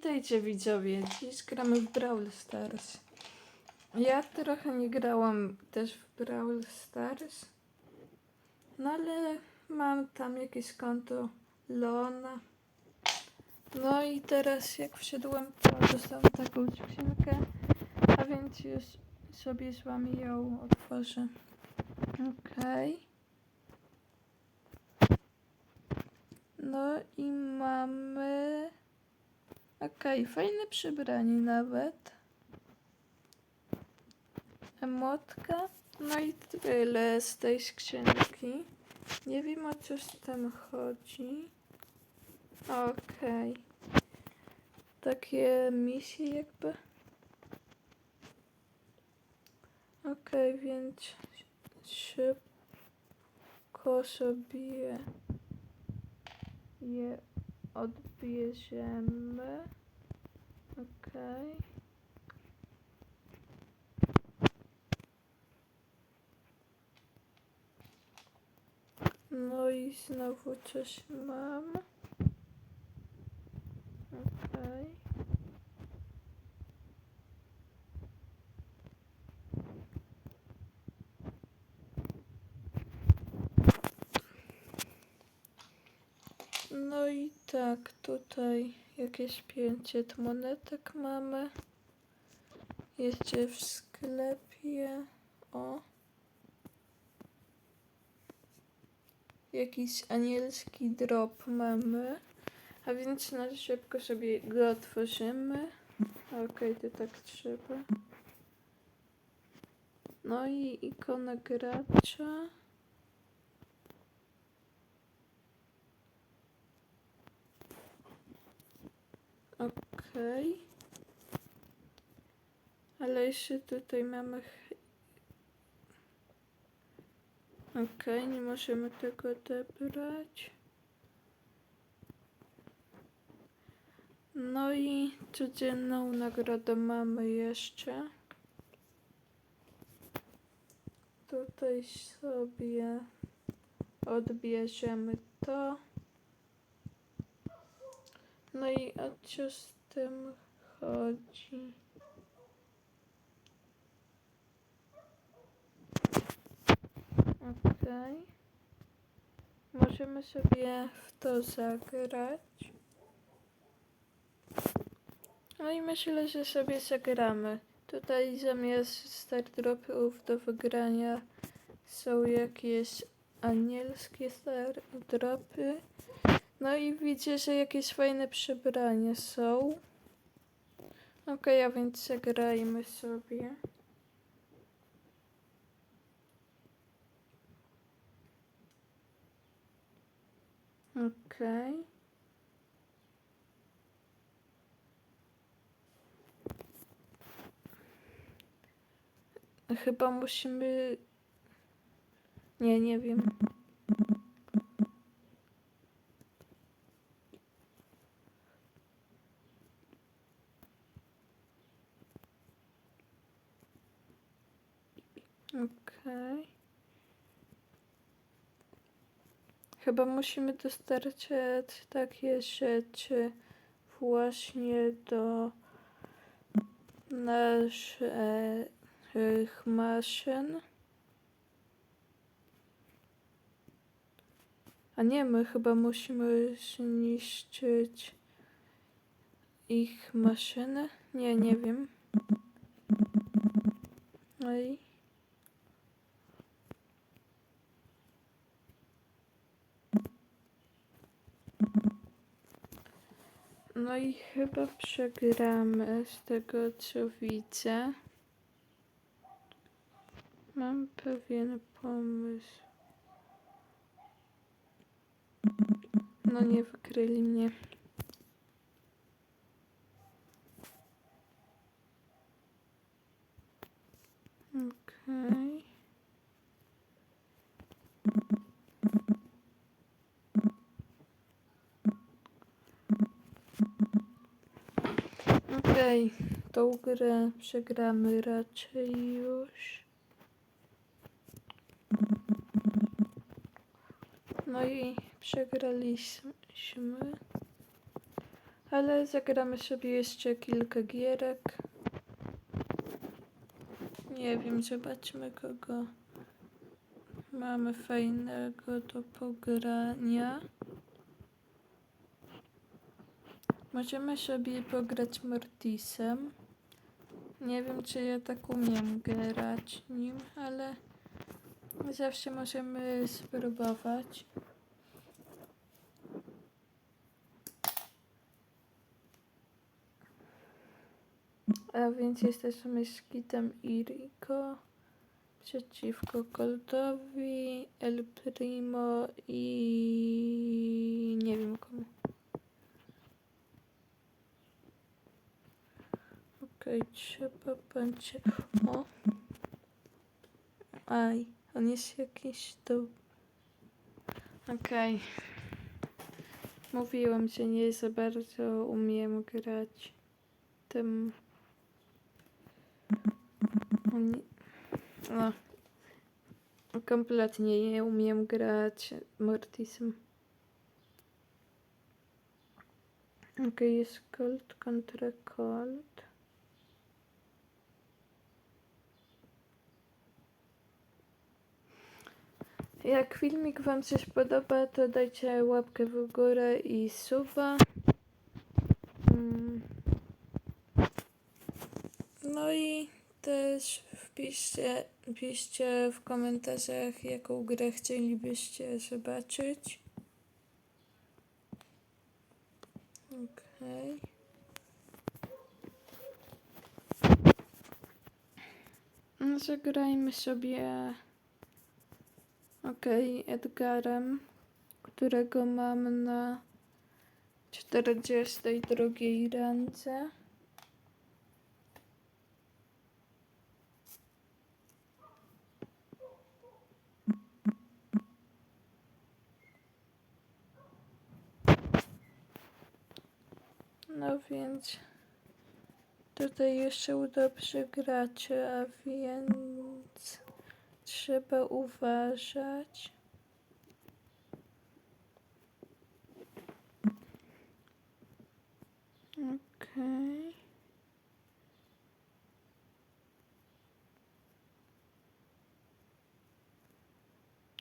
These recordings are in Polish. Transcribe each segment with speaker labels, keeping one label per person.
Speaker 1: Witajcie widzowie, dziś gramy w Brawl Stars. Ja trochę nie grałam też w Brawl Stars, no ale mam tam jakieś konto Leona. No i teraz jak wszedłem, to dostałem taką skrzynkę, a więc już sobie z wami ją otworzę. Okej. No i mamy... Okej, fajne przebranie nawet. Emotka. No i tyle z tej skrzynki. Nie wiem o co z tym chodzi. Okej. Takie misje jakby. Okej, więc szybko sobie je odbierzemy. Okej. No i znowu coś mam. Okej. No i tak, tutaj jakieś 500 monetek mamy. Jeszcze w sklepie. O. Jakiś anielski drop mamy. A więc na szybko sobie go otworzymy. Okej, to tak trzeba. No i ikona gracza. Okej. Ale jeszcze tutaj mamy. Okej, nie możemy tego odebrać. No i codzienną nagrodę mamy jeszcze. Tutaj sobie odbierzemy to. No i o co z tym chodzi? Okej. Możemy sobie w to zagrać. No i myślę, że sobie zagramy. Tutaj zamiast start dropów do wygrania są jakieś anielskie star dropy. No i widzę, że jakieś fajne przebrania są. Okej, a więc zagrajmy sobie. Okej. Chyba musimy... Nie, nie wiem. Okej. Chyba musimy dostarczyć takie rzeczy właśnie do naszych maszyn. A nie, my chyba musimy zniszczyć ich maszyny? Nie, nie wiem. No i... No i chyba przegramy z tego co widzę. Mam pewien pomysł. No nie wykryli mnie. Okej. Okej, tą grę przegramy raczej już. No i przegraliśmy. Ale zagramy sobie jeszcze kilka gierek. Nie wiem, zobaczmy kogo mamy fajnego do pogrania. Możemy sobie pograć Mortisem. Nie wiem, czy ja tak umiem grać nim, ale zawsze możemy spróbować. A więc jesteśmy z Kitem i Rico przeciwko Coltowi, El Primo i nie wiem komu. Okej, trzeba będzie... O! Aj, on jest jakiś tu... Okej. Mówiłam, że nie za bardzo umiem grać tym... Nie... No. Kompletnie nie umiem grać Mortisem. Okej, jest Colt kontra Colt. Jak filmik Wam się podoba, to dajcie łapkę w górę i suba. Mm. No i też wpiszcie, wpiszcie w komentarzach, jaką grę chcielibyście zobaczyć. Okej. No, zagrajmy sobie. Okej, Edgarem, którego mam na 42 ręce. No więc tutaj jeszcze dobrze gracze, a więc trzeba uważać. Okej.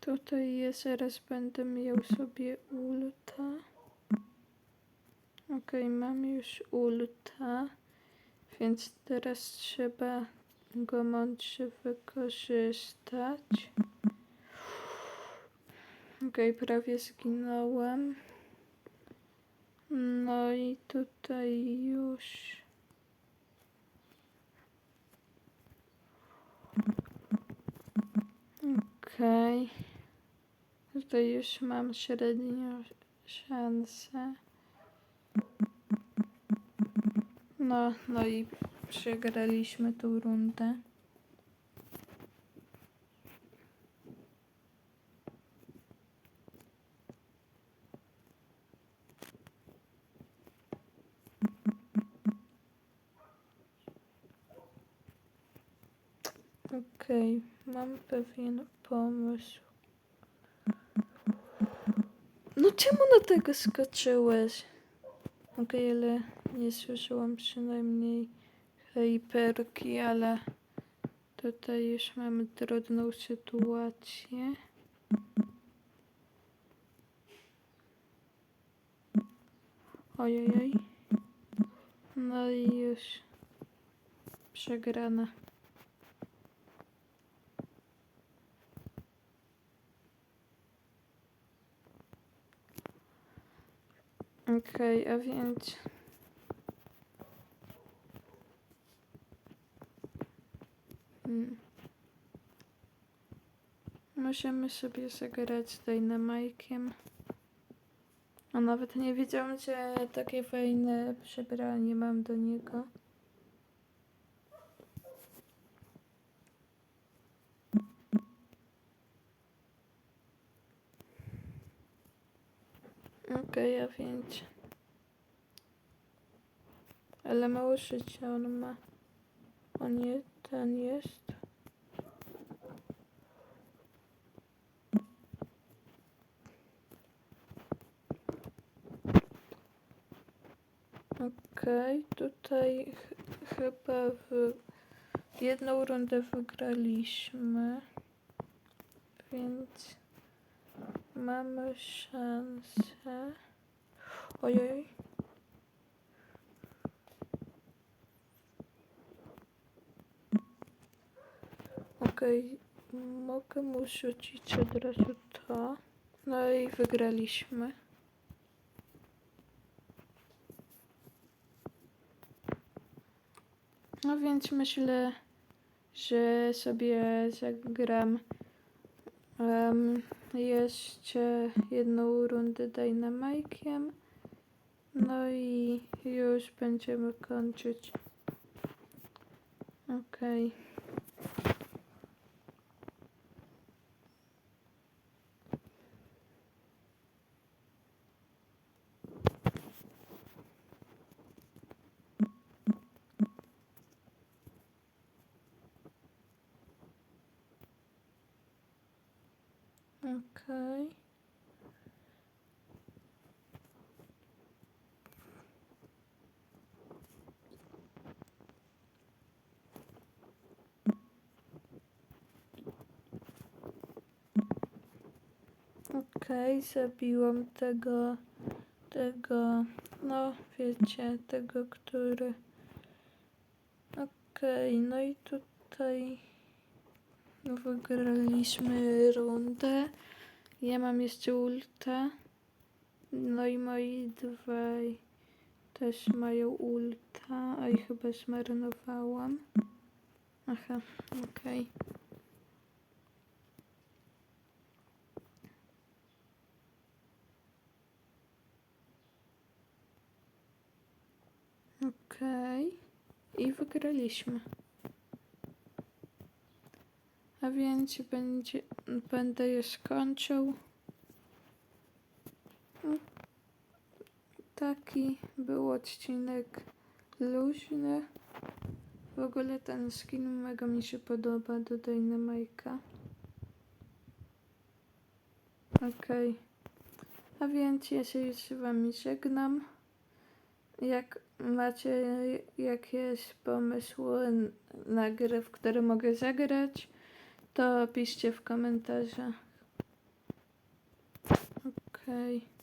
Speaker 1: Tutaj ja zaraz będę miał sobie ulta. Okej, mam już ulta, więc teraz trzeba go mądrze wykorzystać. Okej, prawie zginąłem. No i tutaj już. Okej. Tutaj już mam średnią szansę. No, no i przegraliśmy tą rundę. Okej, mam pewien pomysł. No czemu na tego skoczyłeś? Okej, ale nie słyszałam przynajmniej hyperki, ale tutaj już mamy trudną sytuację. Ojej. No i już przegrana. Okej, a więc. Możemy sobie zagrać z Dynamajkiem. A nawet nie wiedziałam, że takie fajne przebranie mam do niego. Okej, a więc. Ale mało życia on ma. On nie, ten jest. Okej, tutaj ch- chyba w jedną rundę wygraliśmy, więc mamy szansę. Ojej. Okej, mogę mu rzucić od razu to. No i wygraliśmy. No więc myślę, że sobie zagram em, jeszcze jedną rundę Dynamike'iem. No i już będziemy kończyć. Okej. Okej. Okej, zabiłam tego, tego, no wiecie, tego, który... Okej, no i tutaj wygraliśmy rundę. Ja mam jeszcze ulta. No i moi dwaj też mają ulta, i chyba zmarnowałam. Aha, okej. Okej. I wygraliśmy. A więc będzie, będę je skończył. Mm. Taki był odcinek luźny. W ogóle ten skin mega mi się podoba do Dynamike'a. Okej. A więc ja się już z wami żegnam. Jak macie jakieś pomysły na gry, w które mogę zagrać, to piszcie w komentarzach. Okej.